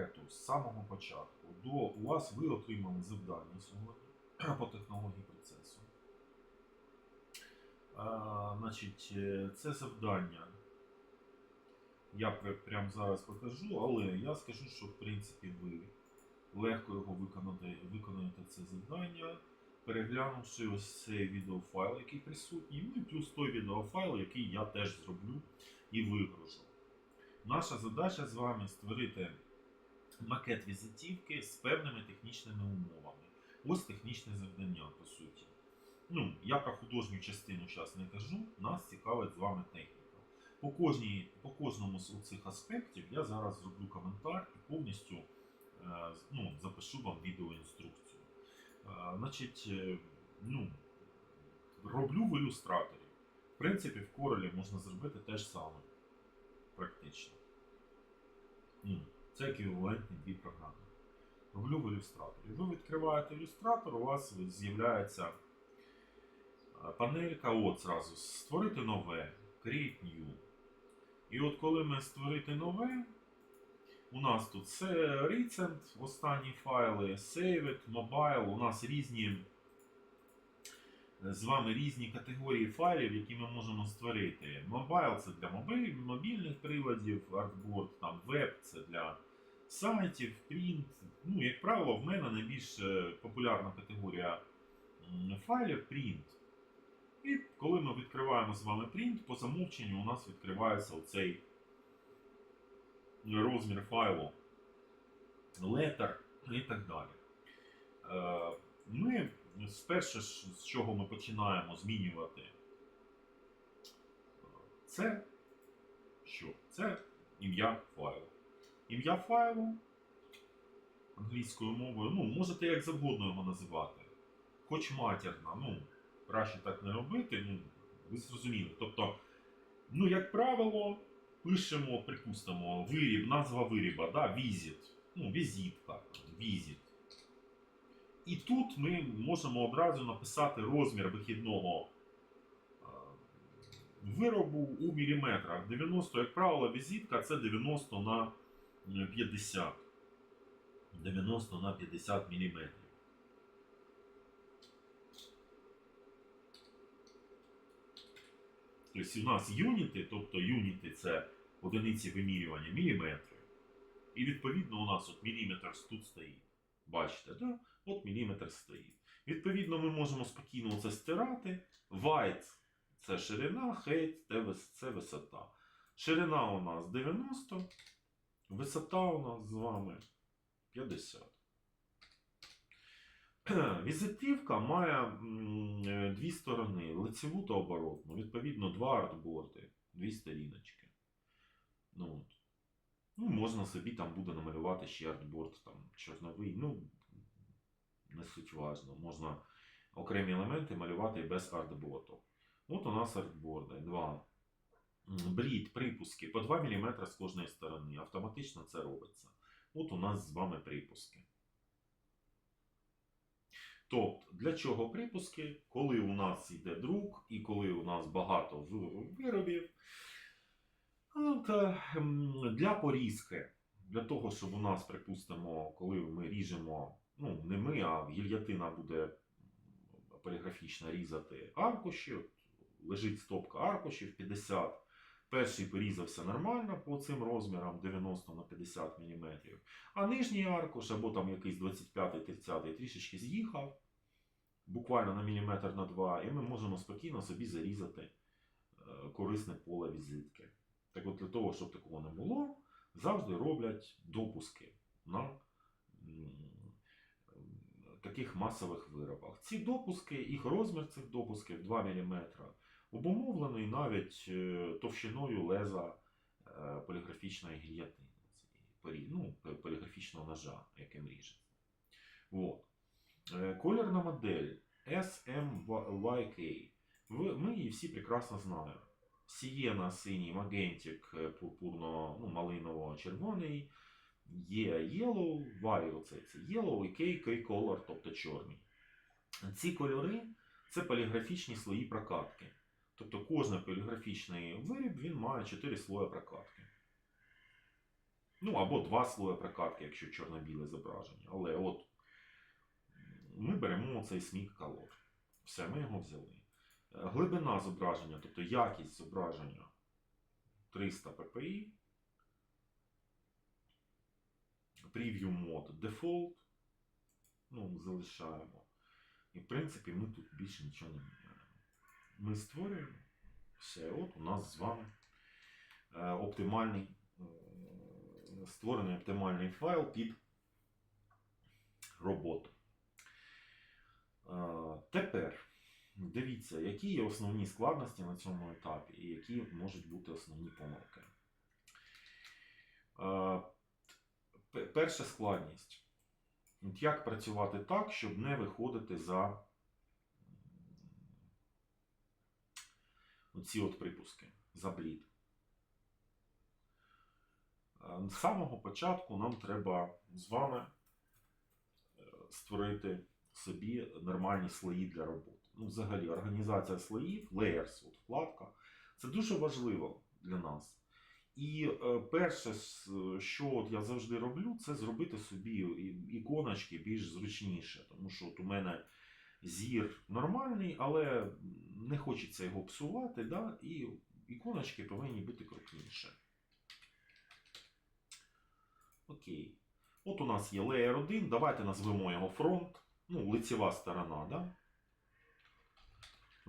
макету з самого початку до у вас ви отримали завдання сьогодні по технології процесу. А, значить, е, це завдання. Я прямо зараз покажу, але я скажу, що в принципі ви легко його виконати, виконуєте це завдання, переглянувши ось цей відеофайл, який присутній, ну і плюс той відеофайл, який я теж зроблю і вигружу. Наша задача з вами створити макет візитівки з певними технічними умовами. Ось технічне завдання, по суті. Ну, я про художню частину зараз не кажу, нас цікавить з вами техніка. По, кожній, по кожному з цих аспектів я зараз зроблю коментар і повністю е, ну, запишу вам відеоінструкцію. Е, значить, е, ну, роблю в ілюстраторі. В принципі, в Corel можна зробити те ж саме. Практично. Ну, це еквівалентні дві програми. Роблю в ілюстраторі. Ви відкриваєте ілюстратор, у вас з'являється е, панелька, от зразу створити нове, create new. І от коли ми створити нове, у нас тут це recent, останні файли, save it, mobile, у нас різні з вами різні категорії файлів, які ми можемо створити. Mobile це для мобільних приладів, Artboard, там веб це для сайтів, print. Ну, як правило, в мене найбільш е, популярна категорія файлів print. І коли ми відкриваємо з вами print, по замовченню у нас відкривається оцей розмір файлу, letter і так далі. Е, Ми спершу, з чого ми починаємо змінювати, е, це що? Це ім'я файлу. Ім'я файлу англійською мовою, ну, можете як завгодно його називати. Хоч матірна, ну, краще так не робити, ну, ви зрозуміли. Тобто, ну, як правило, пишемо, припустимо, виріб, назва виріба, да, візит, ну, візитка, візит. І тут ми можемо одразу написати розмір вихідного е, виробу у міліметрах. 90, як правило, візитка це 90 на 50. 90 на 50 міліметрів. Тобто у нас юніти, тобто юніти це одиниці вимірювання міліметри. І відповідно у нас от міліметр тут стоїть. Бачите, да? от міліметр стоїть. Відповідно, ми можемо спокійно це стирати. White це ширина, height це висота. Ширина у нас 90, висота у нас з вами 50. Візитівка має е, дві сторони: лицеву та оборотну. Відповідно, два артборди, дві сторіночки. Ну, от. Ну, можна собі там буде намалювати ще артборд, там, чорновий. Ну, не суть важно. Можна окремі елементи малювати без артботу. От у нас артборди. Два. Брід, припуски по 2 мм з кожної сторони. Автоматично це робиться. От у нас з вами припуски. Тобто, для чого припуски? Коли у нас йде друк і коли у нас багато виробів. От, е, для порізки. Для того, щоб у нас, припустимо, коли ми ріжемо, ну не ми, а гільятина буде поліграфічно різати аркуші. От, лежить стопка аркушів 50. Перший порізався нормально по цим розмірам 90 на 50 мм. А нижній аркуш або там якийсь 25-30 трішечки з'їхав, буквально на міліметр на два, і ми можемо спокійно собі зарізати е, корисне поле візитки. Так от для того, щоб такого не було, завжди роблять допуски на таких масових виробах. Ці допуски, їх розмір цих допусків 2 мм, обумовлений навіть е, товщиною леза е, поліграфічної гільятини, ну, поліграфічного ножа, яким ріжеться. От. Е, Колірна модель SMYK. Ми її всі прекрасно знаємо. Сієна синій, магентик е, пурпурно, ну, є yellow, оце це yellow і K, K color, тобто чорний. Ці кольори це поліграфічні слої прокатки. Тобто кожен поліграфічний виріб він має 4 слої прокатки. Ну, або два слої прокатки, якщо чорно-біле зображення. Але от ми беремо цей смік колор. Все, ми його взяли. Е, Глибина зображення, тобто якість зображення 300 ppi. Preview мод Default. Ну, залишаємо. І в принципі ми тут більше нічого не міняємо. Ми створюємо. Все, от у нас з вами е, оптимальний, е, створений оптимальний файл під роботу. Тепер дивіться, які є основні складності на цьому етапі і які можуть бути основні помилки. Е, Перша складність. Як працювати так, щоб не виходити за ці от припуски, за блід. Е, З самого початку нам треба з вами е, створити собі нормальні слої для роботи. Ну, взагалі, організація слоїв, layers, от вкладка, це дуже важливо для нас. І е, перше, що от я завжди роблю, це зробити собі іконочки більш зручніше. Тому що от у мене зір нормальний, але не хочеться його псувати, да? і іконочки повинні бути крупніше. Окей. От у нас є layer 1, давайте назвемо його фронт, ну, лицева сторона, да?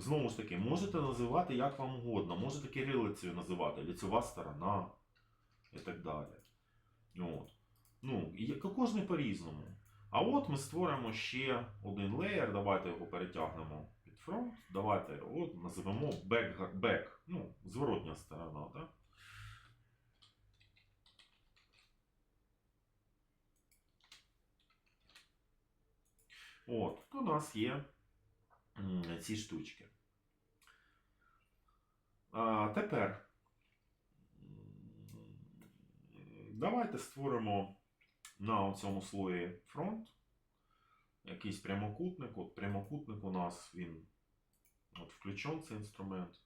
Знову ж таки, можете називати як вам угодно, можете кирилицею називати, лицева сторона і так далі. От. Ну, і кожний по-різному. А от ми створимо ще один леєр, давайте його перетягнемо під фронт. Давайте от називемо back, back ну, зворотня сторона. Да? От, у нас є ці штучки. А, тепер давайте створимо на цьому слої фронт. Якийсь прямокутник. От прямокутник у нас він от включен цей інструмент.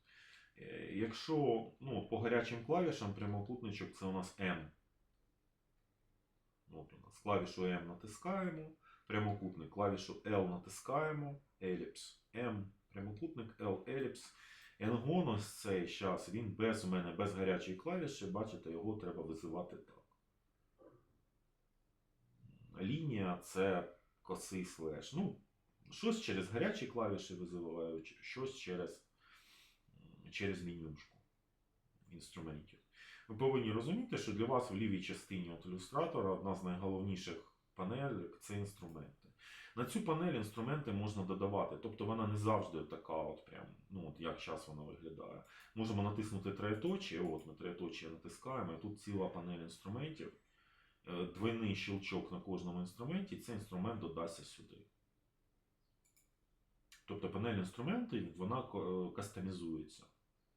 Е, Якщо ну, по гарячим клавішам прямокутничок це у нас M. От у нас клавішу M натискаємо, прямокутник, клавішу L натискаємо, еліпс M, прямокутник L, еліпс. Енгон ось цей час, він без мене без гарячої клавіші, бачите, його треба визивати так. Лінія це косий слеш. Ну, щось через гарячі клавіші визиваю, щось через, через менюшку інструментів. Ви повинні розуміти, що для вас в лівій частині от ілюстратора одна з найголовніших панелек це інструменти. На цю панель інструменти можна додавати, тобто вона не завжди така, от прям, ну от як зараз вона виглядає. Можемо натиснути троєточие, от ми троєточие натискаємо, і тут ціла панель інструментів. Е, Двойний щелчок на кожному інструменті, цей інструмент додасться сюди. Тобто панель інструментів вона е, кастомізується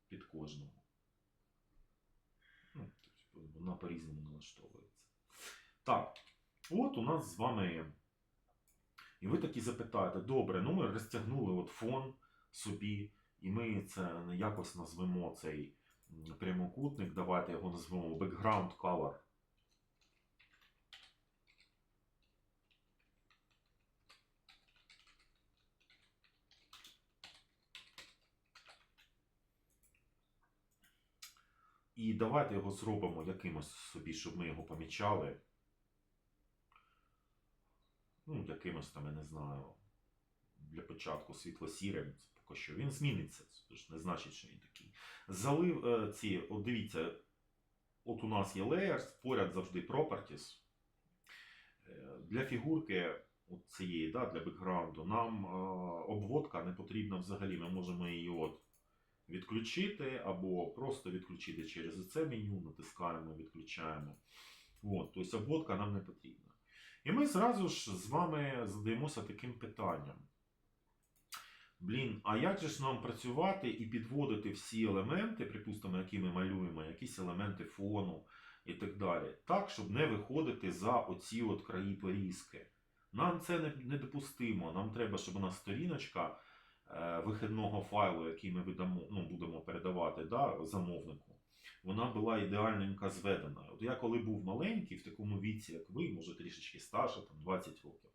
під кожного. Ну, тобто вона по-різному налаштовується. Так, от у нас з вами. І ви такі запитаєте, добре, ну ми розтягнули от фон собі, і ми це якось назвемо цей прямокутник. Давайте його назвемо background color. І давайте його зробимо якимось собі, щоб ми його помічали. Ну, якимось там, я не знаю, для початку світло-сірим, поки що. Він зміниться, це ж не значить, що він такий. Залив е, ці, от дивіться, от у нас є layers, поряд завжди properties. Е, Для фігурки от цієї, да, для бекграунду, нам е, обводка не потрібна взагалі. Ми можемо її от відключити або просто відключити через це меню, натискаємо, відключаємо. От, тобто обводка нам не потрібна. І ми зразу ж з вами задаємося таким питанням. Блін, а як же ж нам працювати і підводити всі елементи, припустимо, які ми малюємо, якісь елементи фону і так далі, так, щоб не виходити за оці от краї порізки. Нам це не- недопустимо. Нам треба, щоб у нас сторіночка е, вихідного файлу, який ми видамо, ну, будемо передавати да, замовнику, вона була ідеальненько зведена. От я коли був маленький, в такому віці, як ви, може трішечки старше, там 20 років,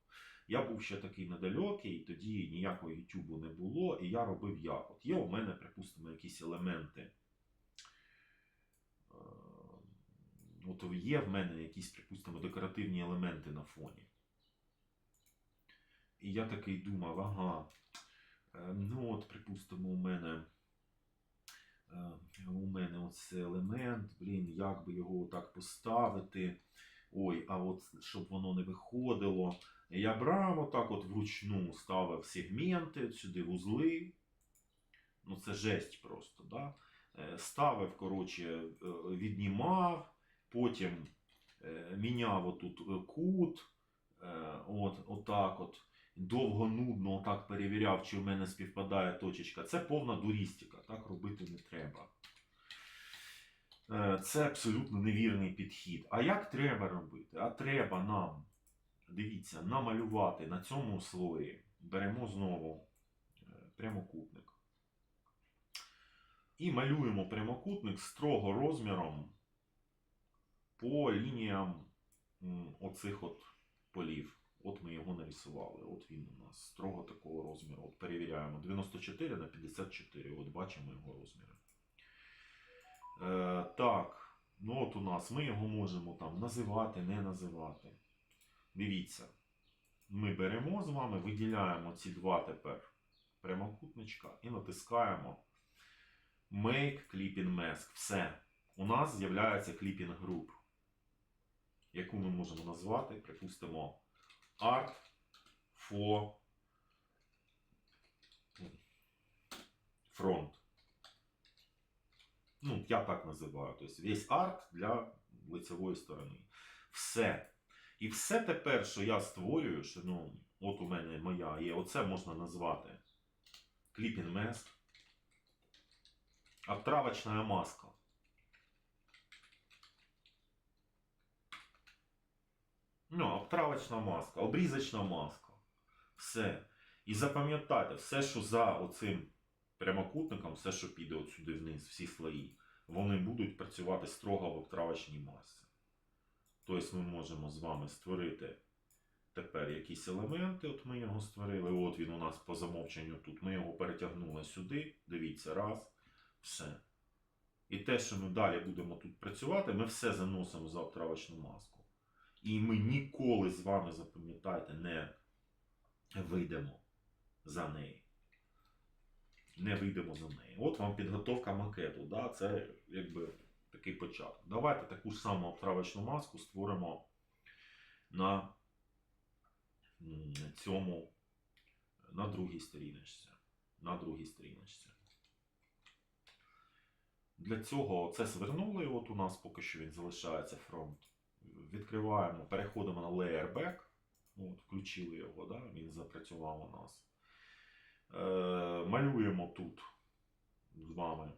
я був ще такий недалекий, тоді ніякого Ютубу не було, і я робив як. От є у мене, припустимо, якісь елементи. Е, От є в мене якісь, припустимо, декоративні елементи на фоні. І я такий думав, ага, е, ну от, припустимо, у мене. Е, У мене оце елемент, блін, як би його так поставити. Ой, а от щоб воно не виходило. Я брав отак от вручну ставив сегменти, сюди вузли. Ну це жесть просто, да? Е, Ставив, коротше, е, віднімав, потім міняв отут кут, от, отак от. Довго нудно отак перевіряв, чи в мене співпадає точечка. Це повна дурістика, так робити не треба. Е, Це абсолютно невірний підхід. А як треба робити? А треба нам, дивіться, намалювати на цьому слої. Беремо знову е, прямокутник. І малюємо прямокутник строго розміром по лініям оцих от полів. Нарисували. От він у нас строго такого розміру. От перевіряємо 94 на 54. От бачимо його розміри. Е, так, ну от у нас ми його можемо там називати, не називати. Дивіться, ми беремо з вами, виділяємо ці два тепер прямокутничка і натискаємо Make Clipping Mask. Все. У нас з'являється Clipping Group, яку ми можемо назвати, припустимо, Art for Front. Ну, я так називаю. Тобто весь арт для лицевої сторони. Все. І все тепер, що я створюю, що ну, от у мене моя є, оце можна назвати Clipping Mask. Обтравочная маска. Ну, обтравочна маска, обрізочна маска. Все. І запам'ятайте, все, що за оцим прямокутником, все, що піде от сюди вниз, всі слої, вони будуть працювати строго в обтравочній масці. Тобто ми можемо з вами створити тепер якісь елементи. От ми його створили. От він у нас по замовченню тут. Ми його перетягнули сюди. Дивіться, раз, все. І те, що ми далі будемо тут працювати, ми все заносимо за обтравочну маску. І ми ніколи з вами, запам'ятайте, не вийдемо за неї. Не вийдемо за неї. От вам підготовка макету. Да? Це якби такий початок. Давайте таку ж саму обтравочну маску створимо на цьому, на другій сторіночці. На другій сторіночці. Для цього це звернули, от у нас поки що він залишається фронт. Відкриваємо, переходимо на Layer Back. От, включили його, да? він запрацював у нас. Е, малюємо тут з вами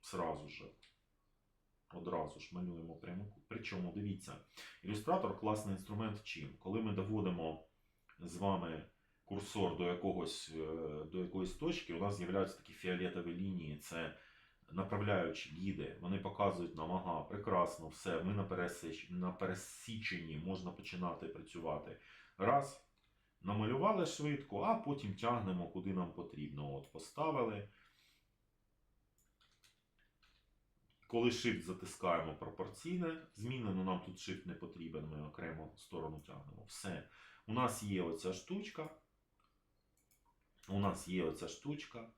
сразу же. Одразу ж малюємо пряму. Причому, дивіться, ілюстратор класний інструмент чим? Коли ми доводимо з вами курсор до, якогось, е, до якоїсь точки, у нас з'являються такі фіолетові лінії. Це направляючі гіди, вони показують нам, ага, прекрасно, все, ми на пересіченні можна починати працювати. Раз, намалювали швидко, а потім тягнемо куди нам потрібно. От, поставили. Коли Shift затискаємо пропорційне, змінено нам тут Shift не потрібен, ми окремо сторону тягнемо. Все. У нас є оця штучка. У нас є оця штучка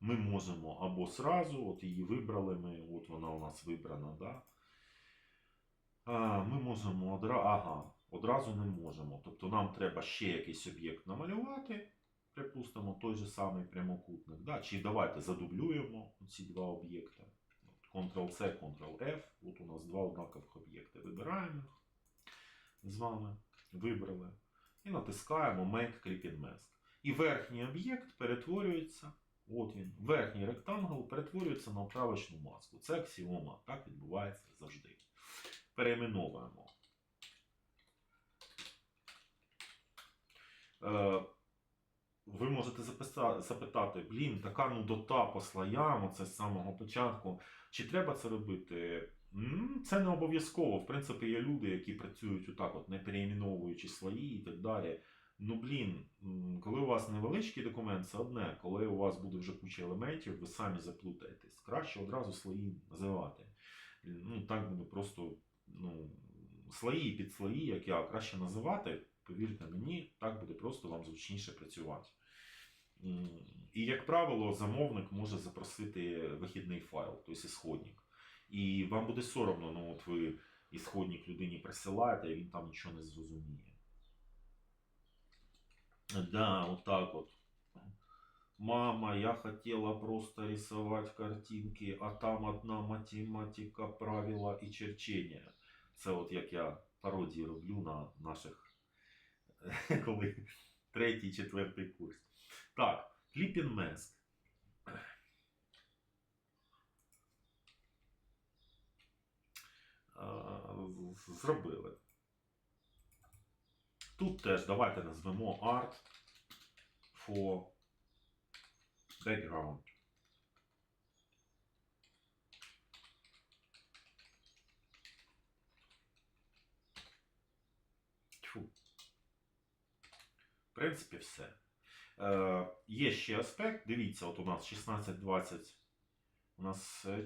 ми можемо або сразу, от її вибрали ми, от вона у нас вибрана, да? ми можемо одразу, ага, одразу не можемо. Тобто нам треба ще якийсь об'єкт намалювати, припустимо, той же самий прямокутник. Да? Чи давайте задублюємо ці два об'єкти. Ctrl-C, Ctrl-F. От у нас два однакових об'єкти. Вибираємо з вами, вибрали. І натискаємо Make Clipping Mask. І верхній об'єкт перетворюється. От він, верхній ректангл перетворюється на оправочну маску. Це аксіома. Так відбувається завжди. Перейменовуємо. Е, ви можете записа- запитати, блін, така нудота по слоям, оце з самого початку. Чи треба це робити? Це не обов'язково. В принципі, є люди, які працюють отак, от, не переіменовуючи слої і так далі. Ну, блін, коли у вас невеличкий документ, це одне. Коли у вас буде вже куча елементів, ви самі заплутаєтесь. Краще одразу слої називати. Ну, так буде просто ну, слої і підслої, як я, краще називати. Повірте мені, так буде просто вам зручніше працювати. І, як правило, замовник може запросити вихідний файл, тобто ісходник. І вам буде соромно, ну от ви ісходник людині присилаєте, а він там нічого не зрозуміє. Да, вот так вот. Мама, я хотела просто рисовать картинки, а там одна математика, правила і черчення. Це от як я пародії роблю на наших, коли третій, четвертий курс. Так, з- з- Зробили. Тут теж давайте назвемо Art for Background. Тьфу. В принципі, все. Е, є ще аспект. Дивіться, от у нас 16-20. У нас е,